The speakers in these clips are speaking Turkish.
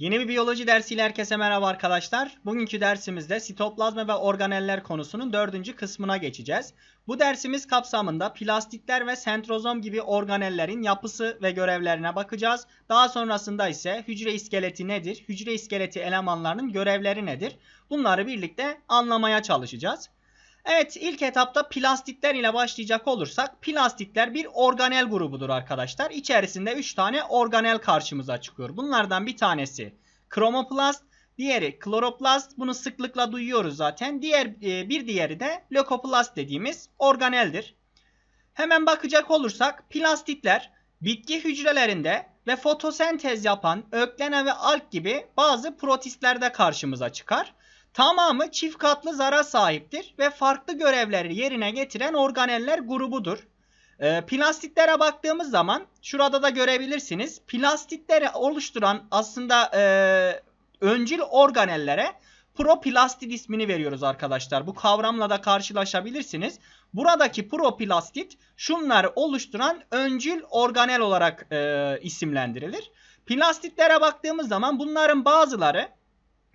Yeni bir biyoloji dersiyle herkese merhaba arkadaşlar. Bugünkü dersimizde sitoplazma ve organeller konusunun dördüncü kısmına geçeceğiz. Bu dersimiz kapsamında plastitler ve sentrozom gibi organellerin yapısı ve görevlerine bakacağız. Daha sonrasında ise hücre iskeleti nedir, hücre iskeleti elemanlarının görevleri nedir? Bunları birlikte anlamaya çalışacağız. Evet ilk etapta plastitler ile başlayacak olursak plastitler bir organel grubudur arkadaşlar. İçerisinde 3 tane organel karşımıza çıkıyor. Bunlardan bir tanesi kromoplast, diğeri kloroplast. Bunu sıklıkla duyuyoruz zaten. Diğer e, bir diğeri de lökoplast dediğimiz organeldir. Hemen bakacak olursak plastitler bitki hücrelerinde ve fotosentez yapan öklene ve alg gibi bazı protistlerde karşımıza çıkar. Tamamı çift katlı zara sahiptir ve farklı görevleri yerine getiren organeller grubudur. E, plastitlere baktığımız zaman şurada da görebilirsiniz. Plastitleri oluşturan aslında e, öncül organellere proplastit ismini veriyoruz arkadaşlar. Bu kavramla da karşılaşabilirsiniz. Buradaki proplastit şunları oluşturan öncül organel olarak e, isimlendirilir. Plastitlere baktığımız zaman bunların bazıları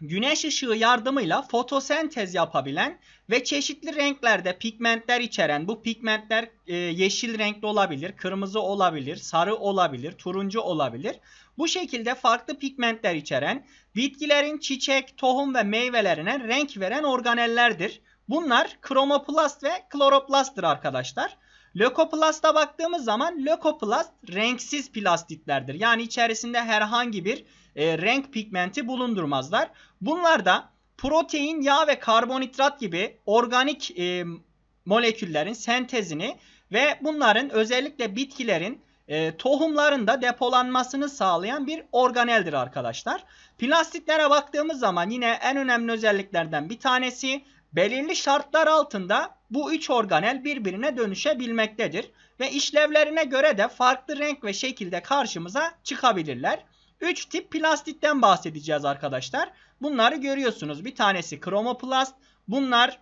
güneş ışığı yardımıyla fotosentez yapabilen ve çeşitli renklerde pigmentler içeren bu pigmentler e, yeşil renkli olabilir, kırmızı olabilir, sarı olabilir, turuncu olabilir. Bu şekilde farklı pigmentler içeren bitkilerin çiçek, tohum ve meyvelerine renk veren organellerdir. Bunlar kromoplast ve kloroplasttır arkadaşlar. Lökoplasta baktığımız zaman lökoplast renksiz plastitlerdir. Yani içerisinde herhangi bir e, renk pigmenti bulundurmazlar. Bunlar da protein, yağ ve karbonhidrat gibi organik e, moleküllerin sentezini ve bunların özellikle bitkilerin e, tohumlarında depolanmasını sağlayan bir organeldir arkadaşlar. Plastiklere baktığımız zaman yine en önemli özelliklerden bir tanesi belirli şartlar altında bu üç organel birbirine dönüşebilmektedir ve işlevlerine göre de farklı renk ve şekilde karşımıza çıkabilirler. 3 tip plastitten bahsedeceğiz arkadaşlar. Bunları görüyorsunuz. Bir tanesi kromoplast. Bunlar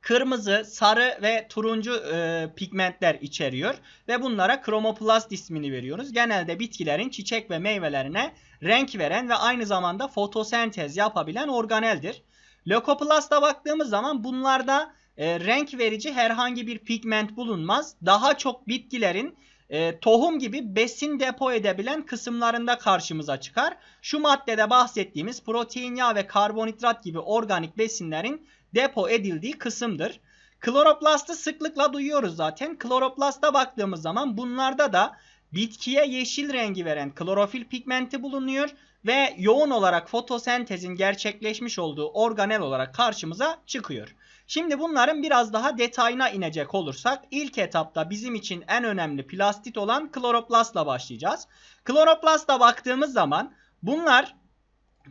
kırmızı, sarı ve turuncu e, pigmentler içeriyor ve bunlara kromoplast ismini veriyoruz. Genelde bitkilerin çiçek ve meyvelerine renk veren ve aynı zamanda fotosentez yapabilen organeldir. Lökoplasta baktığımız zaman bunlarda e, renk verici herhangi bir pigment bulunmaz. Daha çok bitkilerin e, tohum gibi besin depo edebilen kısımlarında karşımıza çıkar. Şu maddede bahsettiğimiz protein, yağ ve karbonhidrat gibi organik besinlerin depo edildiği kısımdır. Kloroplastı sıklıkla duyuyoruz zaten. Kloroplasta baktığımız zaman bunlarda da bitkiye yeşil rengi veren klorofil pigmenti bulunuyor ve yoğun olarak fotosentezin gerçekleşmiş olduğu organel olarak karşımıza çıkıyor. Şimdi bunların biraz daha detayına inecek olursak ilk etapta bizim için en önemli plastit olan kloroplastla başlayacağız. Kloroplasta baktığımız zaman bunlar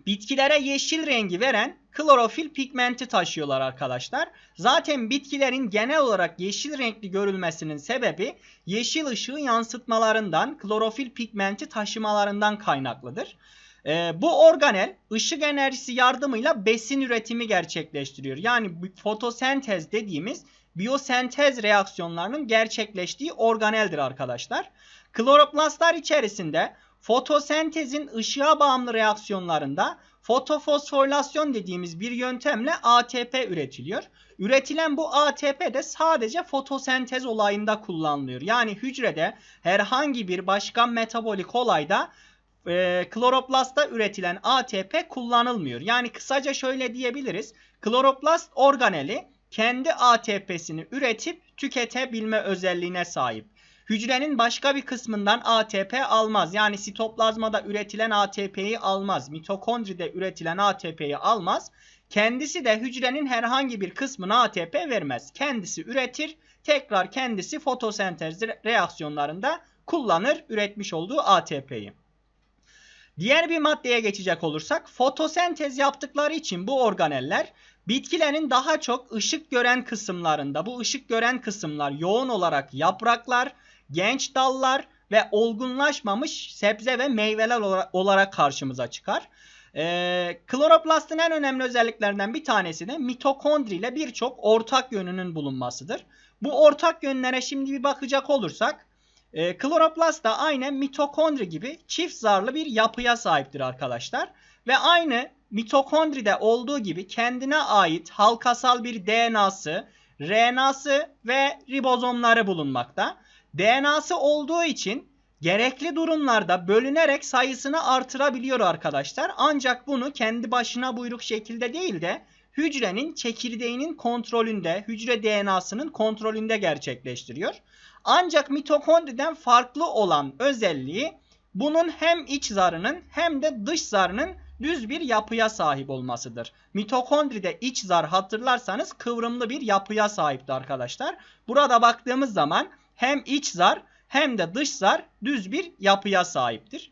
bitkilere yeşil rengi veren klorofil pigmenti taşıyorlar arkadaşlar. Zaten bitkilerin genel olarak yeşil renkli görülmesinin sebebi yeşil ışığı yansıtmalarından, klorofil pigmenti taşımalarından kaynaklıdır. Ee, bu organel ışık enerjisi yardımıyla besin üretimi gerçekleştiriyor. Yani fotosentez dediğimiz biyosentez reaksiyonlarının gerçekleştiği organeldir arkadaşlar. Kloroplastlar içerisinde fotosentezin ışığa bağımlı reaksiyonlarında fotofosforilasyon dediğimiz bir yöntemle ATP üretiliyor. Üretilen bu ATP de sadece fotosentez olayında kullanılıyor. Yani hücrede herhangi bir başka metabolik olayda e, kloroplastta üretilen ATP kullanılmıyor. Yani kısaca şöyle diyebiliriz. Kloroplast organeli kendi ATP'sini üretip tüketebilme özelliğine sahip. Hücrenin başka bir kısmından ATP almaz. Yani sitoplazmada üretilen ATP'yi almaz. Mitokondride üretilen ATP'yi almaz. Kendisi de hücrenin herhangi bir kısmına ATP vermez. Kendisi üretir. Tekrar kendisi fotosentez reaksiyonlarında kullanır üretmiş olduğu ATP'yi. Diğer bir maddeye geçecek olursak fotosentez yaptıkları için bu organeller bitkilerin daha çok ışık gören kısımlarında bu ışık gören kısımlar yoğun olarak yapraklar, genç dallar ve olgunlaşmamış sebze ve meyveler olarak karşımıza çıkar. Ee, kloroplastın en önemli özelliklerinden bir tanesi de mitokondri ile birçok ortak yönünün bulunmasıdır. Bu ortak yönlere şimdi bir bakacak olursak e, kloroplast da aynen mitokondri gibi çift zarlı bir yapıya sahiptir arkadaşlar. ve aynı mitokondride olduğu gibi kendine ait halkasal bir DNA'sı, RNA'sı ve ribozomları bulunmakta. DNA'sı olduğu için gerekli durumlarda bölünerek sayısını artırabiliyor arkadaşlar. Ancak bunu kendi başına buyruk şekilde değil de hücrenin çekirdeğinin kontrolünde, hücre DNA'sının kontrolünde gerçekleştiriyor. Ancak mitokondriden farklı olan özelliği bunun hem iç zarının hem de dış zarının düz bir yapıya sahip olmasıdır. Mitokondride iç zar hatırlarsanız kıvrımlı bir yapıya sahipti arkadaşlar. Burada baktığımız zaman hem iç zar hem de dış zar düz bir yapıya sahiptir.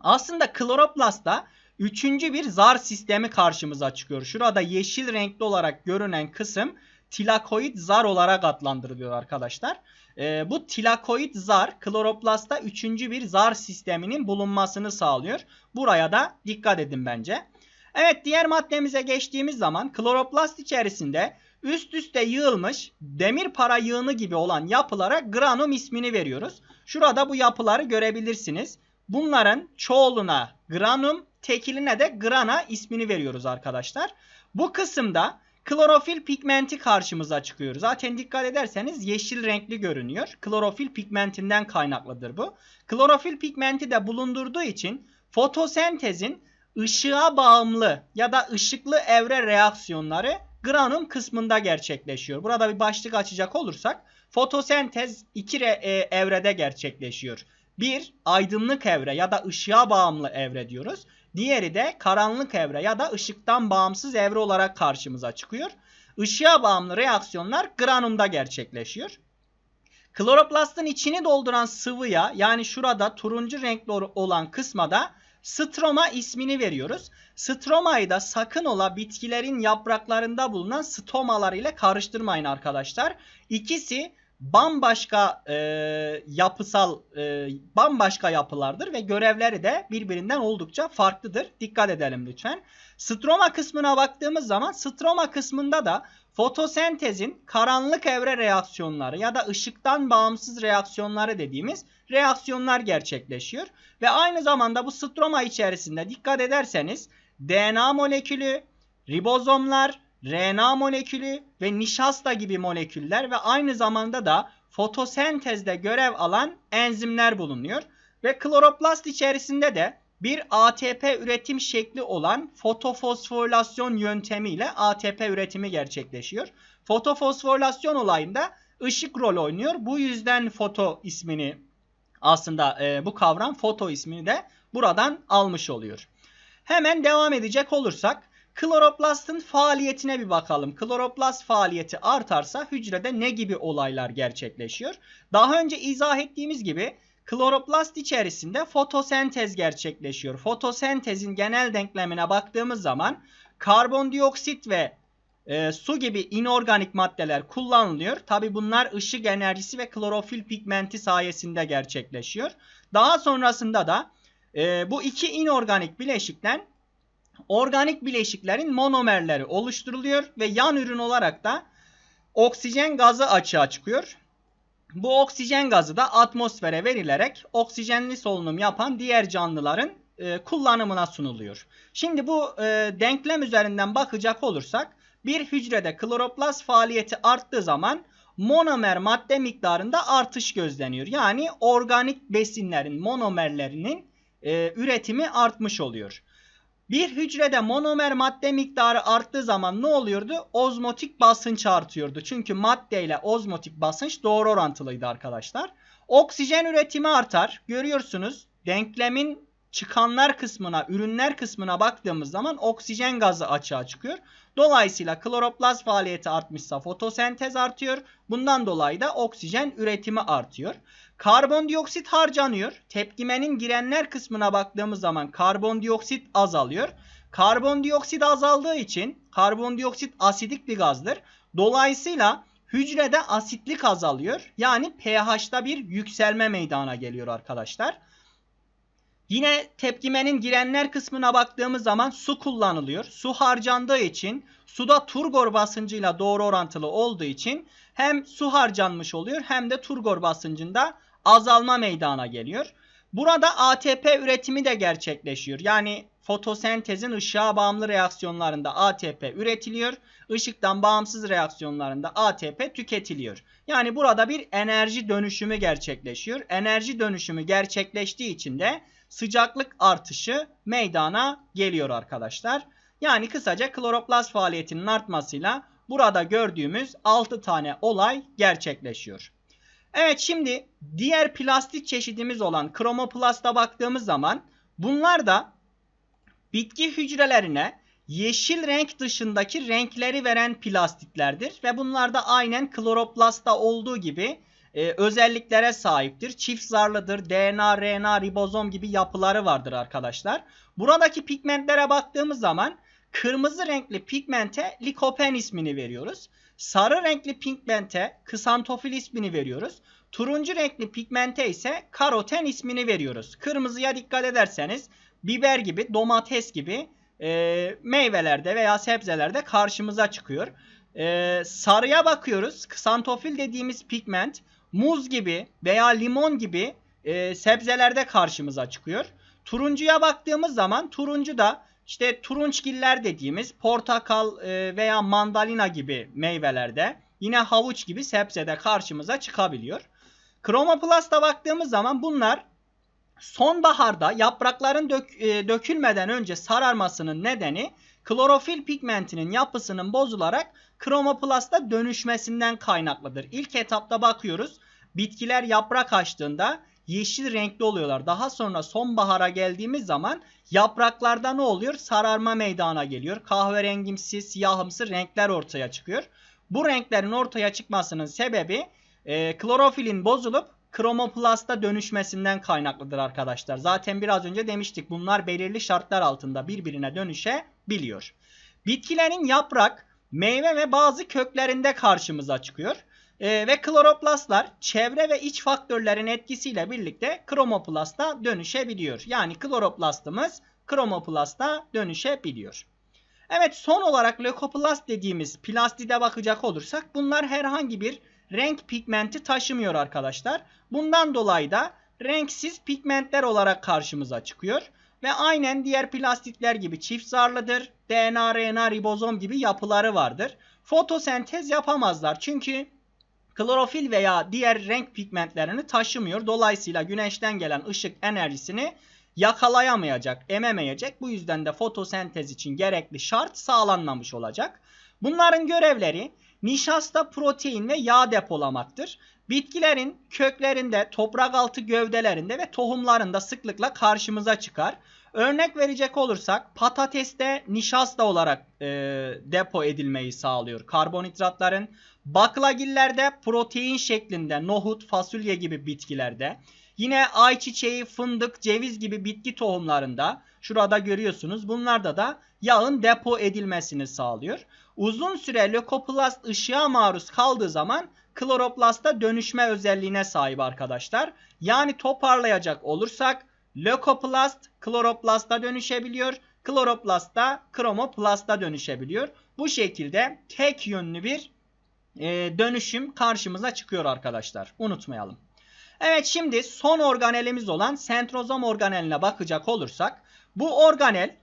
Aslında kloroplastta üçüncü bir zar sistemi karşımıza çıkıyor. Şurada yeşil renkli olarak görünen kısım tilakoid zar olarak adlandırılıyor arkadaşlar. Ee, bu tilakoid zar kloroplastta üçüncü bir zar sisteminin bulunmasını sağlıyor. Buraya da dikkat edin bence. Evet diğer maddemize geçtiğimiz zaman kloroplast içerisinde üst üste yığılmış demir para yığını gibi olan yapılara granum ismini veriyoruz. Şurada bu yapıları görebilirsiniz. Bunların çoğuluna granum, tekiline de grana ismini veriyoruz arkadaşlar. Bu kısımda klorofil pigmenti karşımıza çıkıyor. Zaten dikkat ederseniz yeşil renkli görünüyor. Klorofil pigmentinden kaynaklıdır bu. Klorofil pigmenti de bulundurduğu için fotosentezin ışığa bağımlı ya da ışıklı evre reaksiyonları granum kısmında gerçekleşiyor. Burada bir başlık açacak olursak fotosentez iki e, evrede gerçekleşiyor. Bir aydınlık evre ya da ışığa bağımlı evre diyoruz. Diğeri de karanlık evre ya da ışıktan bağımsız evre olarak karşımıza çıkıyor. Işığa bağımlı reaksiyonlar granumda gerçekleşiyor. Kloroplastın içini dolduran sıvıya yani şurada turuncu renkli olan kısma da stroma ismini veriyoruz. Stromayı da sakın ola bitkilerin yapraklarında bulunan stomalar ile karıştırmayın arkadaşlar. İkisi bambaşka e, yapısal e, bambaşka yapılardır ve görevleri de birbirinden oldukça farklıdır. Dikkat edelim lütfen. Stroma kısmına baktığımız zaman stroma kısmında da fotosentezin karanlık evre reaksiyonları ya da ışıktan bağımsız reaksiyonları dediğimiz reaksiyonlar gerçekleşiyor. Ve aynı zamanda bu stroma içerisinde dikkat ederseniz DNA molekülü, ribozomlar, RNA molekülü ve nişasta gibi moleküller ve aynı zamanda da fotosentezde görev alan enzimler bulunuyor. Ve kloroplast içerisinde de bir ATP üretim şekli olan fotofosforilasyon yöntemiyle ATP üretimi gerçekleşiyor. Fotofosforilasyon olayında ışık rol oynuyor. Bu yüzden foto ismini aslında e, bu kavram foto ismini de buradan almış oluyor. Hemen devam edecek olursak Kloroplastın faaliyetine bir bakalım. Kloroplast faaliyeti artarsa hücrede ne gibi olaylar gerçekleşiyor? Daha önce izah ettiğimiz gibi kloroplast içerisinde fotosentez gerçekleşiyor. Fotosentezin genel denklemine baktığımız zaman karbondioksit ve e, su gibi inorganik maddeler kullanılıyor. Tabi bunlar ışık enerjisi ve klorofil pigmenti sayesinde gerçekleşiyor. Daha sonrasında da e, bu iki inorganik bileşikten organik bileşiklerin monomerleri oluşturuluyor ve yan ürün olarak da oksijen gazı açığa çıkıyor. Bu oksijen gazı da atmosfere verilerek oksijenli solunum yapan diğer canlıların e, kullanımına sunuluyor. Şimdi bu e, denklem üzerinden bakacak olursak bir hücrede kloroplast faaliyeti arttığı zaman monomer madde miktarında artış gözleniyor. Yani organik besinlerin monomerlerinin e, üretimi artmış oluyor. Bir hücrede monomer madde miktarı arttığı zaman ne oluyordu? Ozmotik basınç artıyordu. Çünkü madde ile ozmotik basınç doğru orantılıydı arkadaşlar. Oksijen üretimi artar. Görüyorsunuz denklemin çıkanlar kısmına, ürünler kısmına baktığımız zaman oksijen gazı açığa çıkıyor. Dolayısıyla kloroplast faaliyeti artmışsa fotosentez artıyor. Bundan dolayı da oksijen üretimi artıyor. Karbondioksit harcanıyor. Tepkimenin girenler kısmına baktığımız zaman karbondioksit azalıyor. Karbondioksit azaldığı için karbondioksit asidik bir gazdır. Dolayısıyla hücrede asitlik azalıyor. Yani pH'ta bir yükselme meydana geliyor arkadaşlar. Yine tepkimenin girenler kısmına baktığımız zaman su kullanılıyor. Su harcandığı için suda turgor basıncıyla doğru orantılı olduğu için hem su harcanmış oluyor hem de turgor basıncında azalma meydana geliyor. Burada ATP üretimi de gerçekleşiyor. Yani fotosentezin ışığa bağımlı reaksiyonlarında ATP üretiliyor. Işıktan bağımsız reaksiyonlarında ATP tüketiliyor. Yani burada bir enerji dönüşümü gerçekleşiyor. Enerji dönüşümü gerçekleştiği için de sıcaklık artışı meydana geliyor arkadaşlar. Yani kısaca kloroplast faaliyetinin artmasıyla burada gördüğümüz 6 tane olay gerçekleşiyor. Evet şimdi diğer plastik çeşidimiz olan kromoplasta baktığımız zaman bunlar da bitki hücrelerine yeşil renk dışındaki renkleri veren plastiklerdir ve bunlar da aynen kloroplastta olduğu gibi e, özelliklere sahiptir. Çift zarlıdır. DNA, RNA, ribozom gibi yapıları vardır arkadaşlar. Buradaki pigmentlere baktığımız zaman kırmızı renkli pigmente likopen ismini veriyoruz. Sarı renkli pigmente kısantofil ismini veriyoruz. Turuncu renkli pigmente ise karoten ismini veriyoruz. Kırmızıya dikkat ederseniz biber gibi, domates gibi e, meyvelerde veya sebzelerde karşımıza çıkıyor. E, sarıya bakıyoruz. Kısantofil dediğimiz pigment muz gibi veya limon gibi e, sebzelerde karşımıza çıkıyor. Turuncuya baktığımız zaman turuncu da işte turunçgiller dediğimiz portakal e, veya mandalina gibi meyvelerde yine havuç gibi sebzede karşımıza çıkabiliyor. Kromoplasta baktığımız zaman bunlar sonbaharda yaprakların dök, e, dökülmeden önce sararmasının nedeni klorofil pigmentinin yapısının bozularak kromoplasta dönüşmesinden kaynaklıdır. İlk etapta bakıyoruz. Bitkiler yaprak açtığında yeşil renkli oluyorlar. Daha sonra sonbahara geldiğimiz zaman yapraklarda ne oluyor? Sararma meydana geliyor. Kahverengimsi, siyahımsı renkler ortaya çıkıyor. Bu renklerin ortaya çıkmasının sebebi e, klorofilin bozulup kromoplasta dönüşmesinden kaynaklıdır arkadaşlar. Zaten biraz önce demiştik bunlar belirli şartlar altında birbirine dönüşebiliyor. Bitkilerin yaprak, meyve ve bazı köklerinde karşımıza çıkıyor. Ee, ve kloroplastlar çevre ve iç faktörlerin etkisiyle birlikte kromoplasta dönüşebiliyor. Yani kloroplastımız kromoplasta dönüşebiliyor. Evet son olarak lökoplast dediğimiz plastide bakacak olursak bunlar herhangi bir renk pigmenti taşımıyor arkadaşlar. Bundan dolayı da renksiz pigmentler olarak karşımıza çıkıyor. Ve aynen diğer plastikler gibi çift zarlıdır. DNA, RNA, ribozom gibi yapıları vardır. Fotosentez yapamazlar. Çünkü klorofil veya diğer renk pigmentlerini taşımıyor. Dolayısıyla güneşten gelen ışık enerjisini yakalayamayacak, ememeyecek. Bu yüzden de fotosentez için gerekli şart sağlanmamış olacak. Bunların görevleri nişasta, protein ve yağ depolamaktır. Bitkilerin köklerinde, toprak altı gövdelerinde ve tohumlarında sıklıkla karşımıza çıkar. Örnek verecek olursak patateste nişasta olarak e, depo edilmeyi sağlıyor karbonhidratların. Baklagillerde protein şeklinde nohut, fasulye gibi bitkilerde. Yine ayçiçeği, fındık, ceviz gibi bitki tohumlarında şurada görüyorsunuz. Bunlarda da yağın depo edilmesini sağlıyor. Uzun süre lökoplast ışığa maruz kaldığı zaman kloroplasta dönüşme özelliğine sahip arkadaşlar. Yani toparlayacak olursak lökoplast kloroplasta dönüşebiliyor. Kloroplast kromoplasta dönüşebiliyor. Bu şekilde tek yönlü bir e, dönüşüm karşımıza çıkıyor arkadaşlar. Unutmayalım. Evet şimdi son organelimiz olan sentrozom organeline bakacak olursak bu organel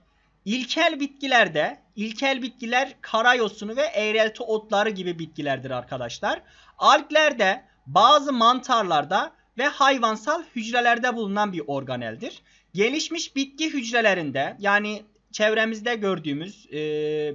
ilkel bitkilerde ilkel bitkiler karayosunu ve eğrelti otları gibi bitkilerdir arkadaşlar. Alglerde bazı mantarlarda ve hayvansal hücrelerde bulunan bir organeldir. Gelişmiş bitki hücrelerinde yani çevremizde gördüğümüz e,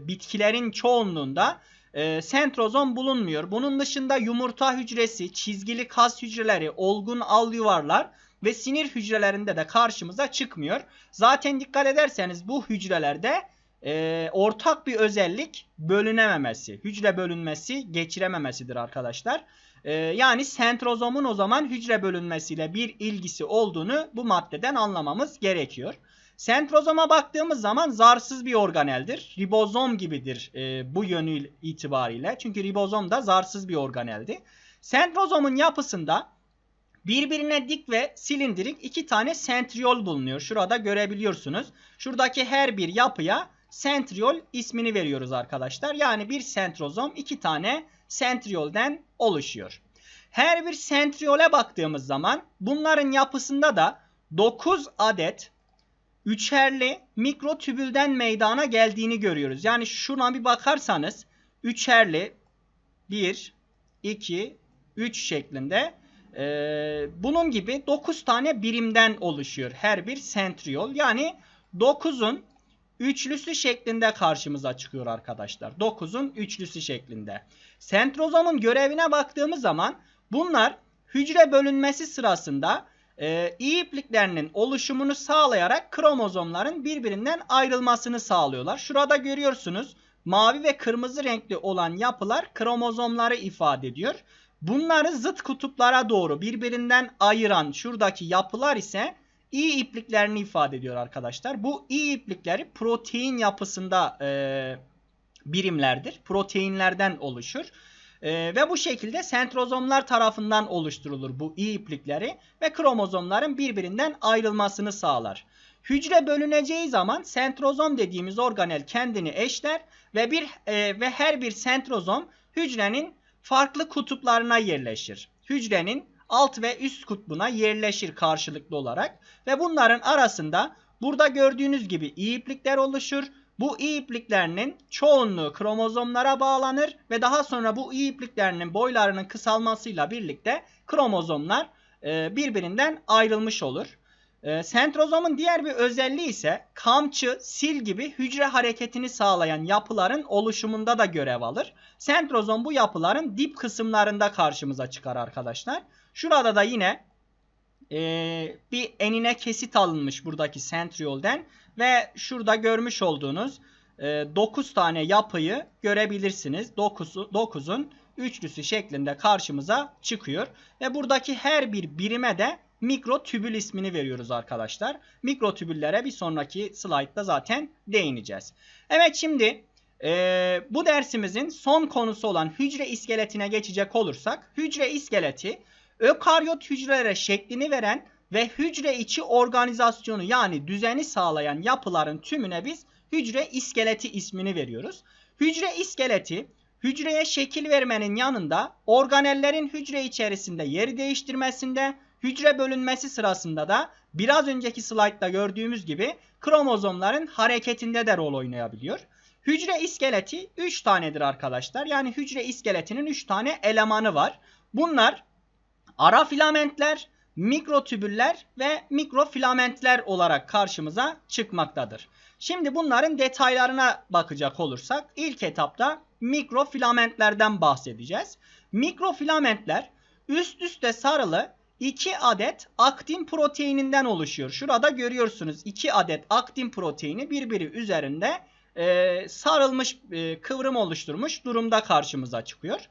bitkilerin çoğunluğunda e, sentrozom bulunmuyor. Bunun dışında yumurta hücresi, çizgili kas hücreleri, olgun al yuvarlar ve sinir hücrelerinde de karşımıza çıkmıyor. Zaten dikkat ederseniz bu hücrelerde e, ortak bir özellik bölünememesi, hücre bölünmesi geçirememesidir arkadaşlar. E, yani sentrozomun o zaman hücre bölünmesiyle bir ilgisi olduğunu bu maddeden anlamamız gerekiyor. Sentrozoma baktığımız zaman zarsız bir organeldir. Ribozom gibidir e, bu yönü itibariyle. Çünkü ribozom da zarsız bir organeldi. Sentrozomun yapısında birbirine dik ve silindirik iki tane sentriol bulunuyor. Şurada görebiliyorsunuz. Şuradaki her bir yapıya sentriol ismini veriyoruz arkadaşlar. Yani bir sentrozom iki tane sentriolden oluşuyor. Her bir sentriole baktığımız zaman bunların yapısında da 9 adet üçerli mikrotübülden meydana geldiğini görüyoruz. Yani şuna bir bakarsanız üçerli 1, 2, 3 şeklinde e, bunun gibi 9 tane birimden oluşuyor her bir sentriyol. Yani 9'un üçlüsü şeklinde karşımıza çıkıyor arkadaşlar. 9'un üçlüsü şeklinde. Sentrozomun görevine baktığımız zaman bunlar hücre bölünmesi sırasında e, iyi ipliklerinin oluşumunu sağlayarak kromozomların birbirinden ayrılmasını sağlıyorlar. Şurada görüyorsunuz mavi ve kırmızı renkli olan yapılar kromozomları ifade ediyor. Bunları zıt kutuplara doğru birbirinden ayıran şuradaki yapılar ise iyi ipliklerini ifade ediyor arkadaşlar. Bu iyi iplikleri protein yapısında e, birimlerdir. Proteinlerden oluşur. E, ve bu şekilde sentrozomlar tarafından oluşturulur bu iyi iplikleri ve kromozomların birbirinden ayrılmasını sağlar. Hücre bölüneceği zaman sentrozom dediğimiz organel kendini eşler ve bir e, ve her bir sentrozom hücrenin farklı kutuplarına yerleşir. Hücrenin alt ve üst kutbuna yerleşir karşılıklı olarak ve bunların arasında burada gördüğünüz gibi iplikler oluşur. Bu iyi ipliklerinin çoğunluğu kromozomlara bağlanır ve daha sonra bu ipliklerinin boylarının kısalmasıyla birlikte kromozomlar e, birbirinden ayrılmış olur. E, sentrozomun diğer bir özelliği ise kamçı, sil gibi hücre hareketini sağlayan yapıların oluşumunda da görev alır. Sentrozom bu yapıların dip kısımlarında karşımıza çıkar arkadaşlar. Şurada da yine e, bir enine kesit alınmış buradaki sentriolden ve şurada görmüş olduğunuz e, 9 tane yapıyı görebilirsiniz. 9'u 9'un üçlüsü şeklinde karşımıza çıkıyor ve buradaki her bir birime de mikrotübül ismini veriyoruz arkadaşlar. Mikrotübüllere bir sonraki slaytta zaten değineceğiz. Evet şimdi e, bu dersimizin son konusu olan hücre iskeletine geçecek olursak hücre iskeleti ökaryot hücrelere şeklini veren ve hücre içi organizasyonu yani düzeni sağlayan yapıların tümüne biz hücre iskeleti ismini veriyoruz. Hücre iskeleti hücreye şekil vermenin yanında organellerin hücre içerisinde yeri değiştirmesinde hücre bölünmesi sırasında da biraz önceki slaytta gördüğümüz gibi kromozomların hareketinde de rol oynayabiliyor. Hücre iskeleti 3 tanedir arkadaşlar. Yani hücre iskeletinin 3 tane elemanı var. Bunlar ara filamentler, mikrotübüller ve mikrofilamentler olarak karşımıza çıkmaktadır. Şimdi bunların detaylarına bakacak olursak ilk etapta mikrofilamentlerden bahsedeceğiz. Mikrofilamentler üst üste sarılı 2 adet aktin proteininden oluşuyor. Şurada görüyorsunuz 2 adet aktin proteini birbiri üzerinde e, sarılmış e, kıvrım oluşturmuş durumda karşımıza çıkıyor.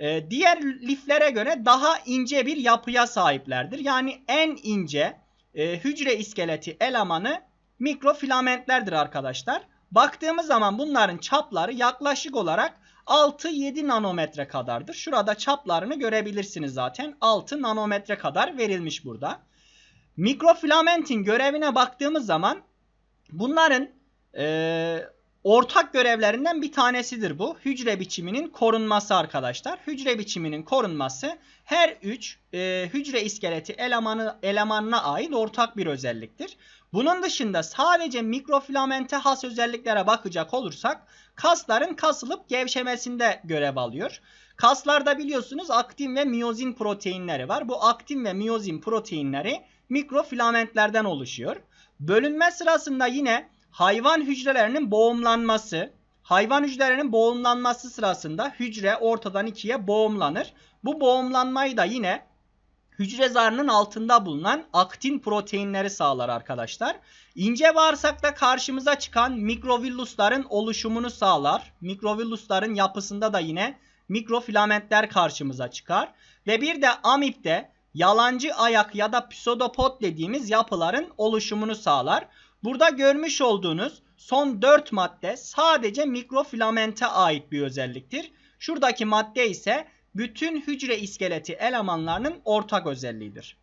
E, diğer liflere göre daha ince bir yapıya sahiplerdir. Yani en ince e, hücre iskeleti elemanı mikrofilamentlerdir arkadaşlar. Baktığımız zaman bunların çapları yaklaşık olarak 6-7 nanometre kadardır. Şurada çaplarını görebilirsiniz zaten. 6 nanometre kadar verilmiş burada. Mikrofilamentin görevine baktığımız zaman bunların e, ortak görevlerinden bir tanesidir bu. Hücre biçiminin korunması arkadaşlar. Hücre biçiminin korunması her 3 e, hücre iskeleti elemanı, elemanına ait ortak bir özelliktir. Bunun dışında sadece mikrofilamente has özelliklere bakacak olursak kasların kasılıp gevşemesinde görev alıyor. Kaslarda biliyorsunuz aktin ve miyozin proteinleri var. Bu aktin ve miyozin proteinleri mikrofilamentlerden oluşuyor. Bölünme sırasında yine hayvan hücrelerinin boğumlanması, hayvan hücrelerinin boğumlanması sırasında hücre ortadan ikiye boğumlanır. Bu boğumlanmayı da yine hücre zarının altında bulunan aktin proteinleri sağlar arkadaşlar. İnce bağırsakta karşımıza çıkan mikrovillusların oluşumunu sağlar. Mikrovillusların yapısında da yine mikrofilamentler karşımıza çıkar. Ve bir de amipte yalancı ayak ya da pseudopod dediğimiz yapıların oluşumunu sağlar. Burada görmüş olduğunuz son 4 madde sadece mikrofilamente ait bir özelliktir. Şuradaki madde ise bütün hücre iskeleti elemanlarının ortak özelliğidir.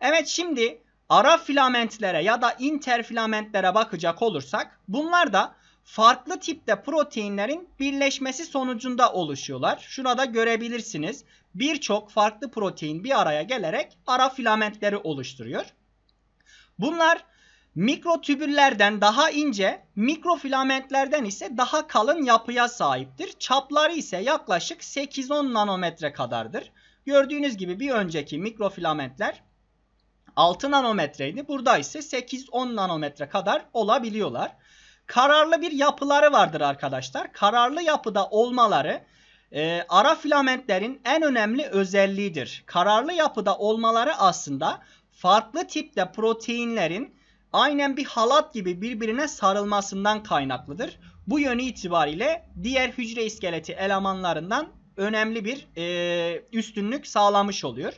Evet şimdi ara filamentlere ya da interfilamentlere bakacak olursak bunlar da farklı tipte proteinlerin birleşmesi sonucunda oluşuyorlar. Şurada görebilirsiniz. Birçok farklı protein bir araya gelerek ara filamentleri oluşturuyor. Bunlar Mikrotübüllerden daha ince, mikrofilamentlerden ise daha kalın yapıya sahiptir. Çapları ise yaklaşık 8-10 nanometre kadardır. Gördüğünüz gibi bir önceki mikrofilamentler 6 nanometreydi. Burada ise 8-10 nanometre kadar olabiliyorlar. Kararlı bir yapıları vardır arkadaşlar. Kararlı yapıda olmaları e, ara filamentlerin en önemli özelliğidir. Kararlı yapıda olmaları aslında farklı tipte proteinlerin aynen bir halat gibi birbirine sarılmasından kaynaklıdır. Bu yönü itibariyle diğer hücre iskeleti elemanlarından önemli bir e, üstünlük sağlamış oluyor.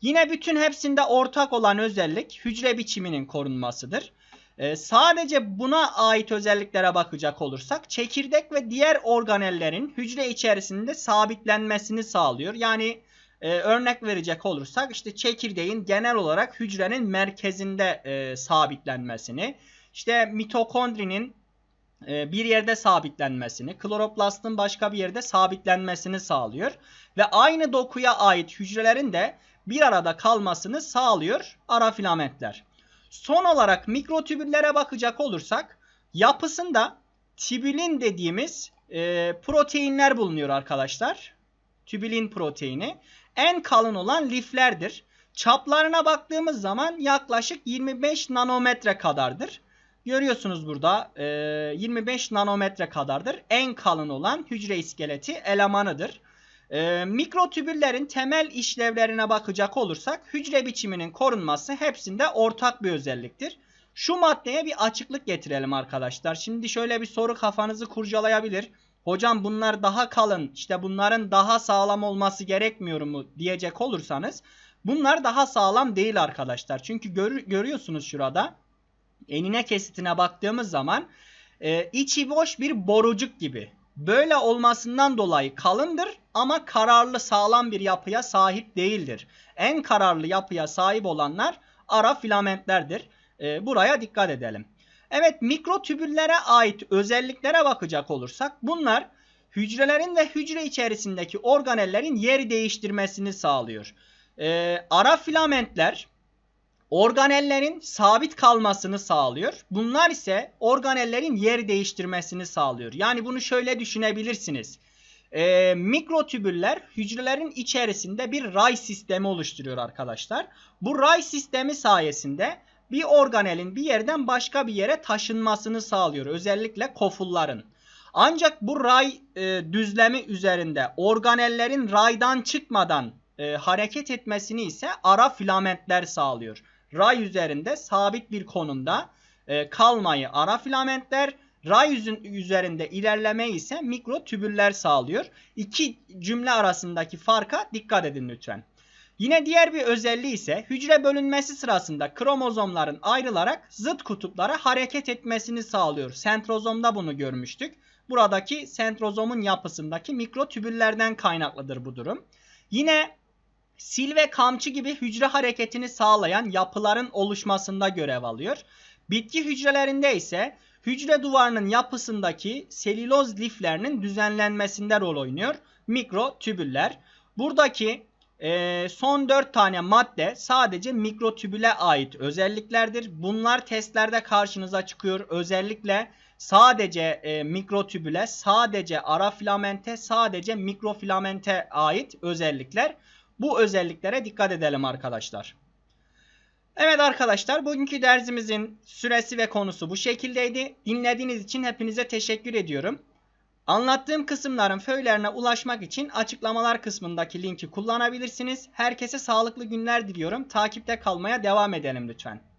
Yine bütün hepsinde ortak olan özellik hücre biçiminin korunmasıdır. Ee, sadece buna ait özelliklere bakacak olursak çekirdek ve diğer organellerin hücre içerisinde sabitlenmesini sağlıyor. Yani e, örnek verecek olursak işte çekirdeğin genel olarak hücrenin merkezinde e, sabitlenmesini, işte mitokondrinin e, bir yerde sabitlenmesini, kloroplastın başka bir yerde sabitlenmesini sağlıyor. Ve aynı dokuya ait hücrelerin de bir arada kalmasını sağlıyor ara filamentler. Son olarak mikrotübüllere bakacak olursak yapısında tibülin dediğimiz e, proteinler bulunuyor arkadaşlar. Tübülin proteini. En kalın olan liflerdir. Çaplarına baktığımız zaman yaklaşık 25 nanometre kadardır. Görüyorsunuz burada e, 25 nanometre kadardır. En kalın olan hücre iskeleti elemanıdır. E, mikrotübüllerin temel işlevlerine bakacak olursak hücre biçiminin korunması hepsinde ortak bir özelliktir. Şu maddeye bir açıklık getirelim arkadaşlar. Şimdi şöyle bir soru kafanızı kurcalayabilir. Hocam bunlar daha kalın işte bunların daha sağlam olması gerekmiyor mu diyecek olursanız bunlar daha sağlam değil arkadaşlar. Çünkü gör, görüyorsunuz şurada enine kesitine baktığımız zaman e, içi boş bir borucuk gibi. Böyle olmasından dolayı kalındır ama kararlı sağlam bir yapıya sahip değildir. En kararlı yapıya sahip olanlar ara filamentlerdir. E, buraya dikkat edelim. Evet mikrotübüllere ait özelliklere bakacak olursak bunlar hücrelerin ve hücre içerisindeki organellerin yer değiştirmesini sağlıyor. E, ara filamentler organellerin sabit kalmasını sağlıyor. Bunlar ise organellerin yer değiştirmesini sağlıyor. Yani bunu şöyle düşünebilirsiniz. E, mikrotübüller hücrelerin içerisinde bir ray sistemi oluşturuyor arkadaşlar. Bu ray sistemi sayesinde bir organelin bir yerden başka bir yere taşınmasını sağlıyor. Özellikle kofulların. Ancak bu ray e, düzlemi üzerinde organellerin raydan çıkmadan e, hareket etmesini ise ara filamentler sağlıyor ray üzerinde sabit bir konumda e, kalmayı ara filamentler, ray yüzün üzerinde ilerleme ise mikrotübüller sağlıyor. İki cümle arasındaki farka dikkat edin lütfen. Yine diğer bir özelliği ise hücre bölünmesi sırasında kromozomların ayrılarak zıt kutuplara hareket etmesini sağlıyor. Sentrozomda bunu görmüştük. Buradaki sentrozomun yapısındaki mikrotübüllerden kaynaklıdır bu durum. Yine sil ve kamçı gibi hücre hareketini sağlayan yapıların oluşmasında görev alıyor. Bitki hücrelerinde ise hücre duvarının yapısındaki selüloz liflerinin düzenlenmesinde rol oynuyor mikrotübüller. Buradaki e, son 4 tane madde sadece mikrotübüle ait özelliklerdir. Bunlar testlerde karşınıza çıkıyor. Özellikle sadece e, mikrotübüle, sadece ara filamente, sadece mikrofilamente ait özellikler. Bu özelliklere dikkat edelim arkadaşlar. Evet arkadaşlar bugünkü dersimizin süresi ve konusu bu şekildeydi. Dinlediğiniz için hepinize teşekkür ediyorum. Anlattığım kısımların föylerine ulaşmak için açıklamalar kısmındaki linki kullanabilirsiniz. Herkese sağlıklı günler diliyorum. Takipte kalmaya devam edelim lütfen.